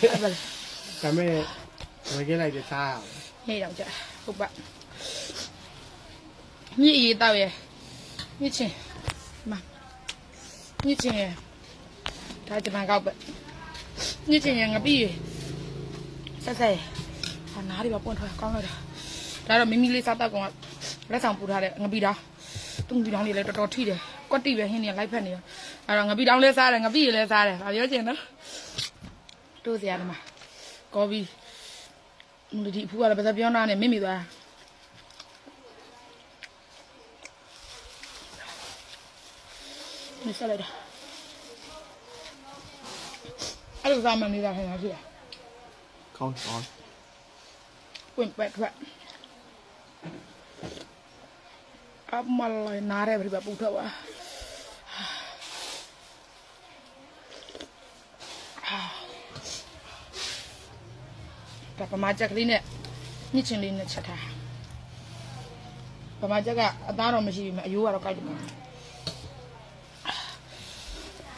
အဲ့ဒါလေဒါပေမဲ့ဝယ်ခဲ့လိုက်တဲ့စားရအောင်ညတော့ကြာဟုတ်ပါညစ်ရီတော့ရဲ့ညစ်ချင်းမညစ်ချင်းရဲ့ဒါဂျပန်ကောက်ပဲညစ်ချင်းရဲ့ငပိရဆက်ဆက်ဟာနားတွေပါပွင့်ထွက်ကောင်းလိုက်တာဒါတော့မိမိလေးစားတော့ကောင်ကလက်ဆောင်ပူထားတဲ့ငပိတောင်းသူငပိတောင်းလေးလည်းတော်တော်ထိတယ်ကွက်တိပဲဟင်းနေလိုက်ဖက်နေရောအဲ့တော့ငပိတောင်းလည်းစားတယ်ငပိရလည်းစားတယ်ဗာပြောချင်နော် တို့စရာဒီမှာကော်ဖီဒီဒီအဖူကလည်းပါစပြောင်းတာနဲ့မိမိသွားမဆက်လိုက်တာအဲ့လိုစားမှနေတာခင်ဗျာရှိတာကောင်းကောင်းပွင့်ပက်ထွက်အမလိုက်နားရဲပြပပူထွက်ပါ ဒါပမာချက်ကလေးနဲ့ညှစ်ချင်လေးနဲ့ချက်ထားပမာချက်ကအသားတော့မရှိဘူးမအယိုးကတော့ကြိုက်တယ်မှာ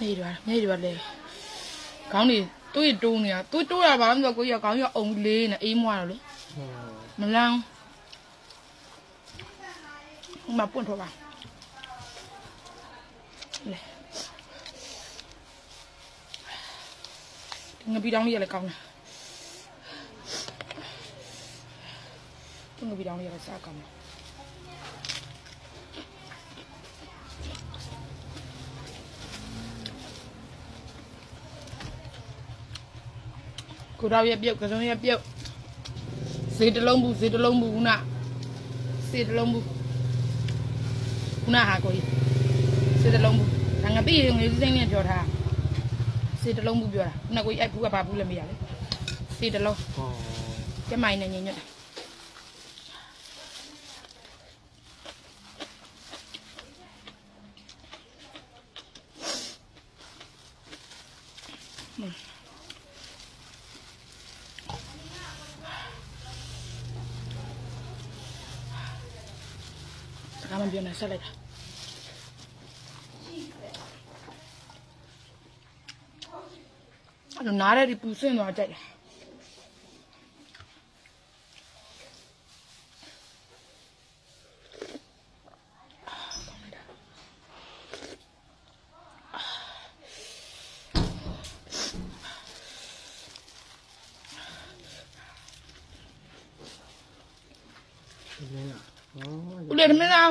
နေရွာနေရွာလေခေါင်းနေတွေးတိုးနေတာတွေးတိုးရပါလားမသိဘူးကိုကြီးကခေါင်းကြီးကအုံလေးနဲ့အေးမွားတော့လေမလန်းဟိုမှာပွင့်ထွက်ပါလေငါပြီးတောင်းလေးရလည်းကောင်းတယ် ငါပြီးတောင်းလေးရလည်းစားကောင်းတယ်ကိုတော့ရပြုတ်ကစုံရပြုတ်ဈေးတစ်လုံးဘူးဈေးတစ်လုံးဘူးခုနဈေးတစ်လုံးဘူးခုနဟာကိုကြီးဈေးတစ်လုံးဘူးဒါငါပြီးရင်ငွေစင်းနဲ့ပြောထားဈေးတစ်လုံးဘူးပြောတာခုနကိုကြီးအဲ့ဘူးကဘာဘူးလည်းမရလေဈေးတစ်လုံးဟောကျမိုင်းနဲ့ညင်ညွတ်တာစ ကားမပြောနဲ့ဆက်လိုက်တာအဲ့လိုနားရဲဒီပူစင်းသွားကြိုက်တယ် ဒီနေ့ကဟောဦးလေးသမင်းအော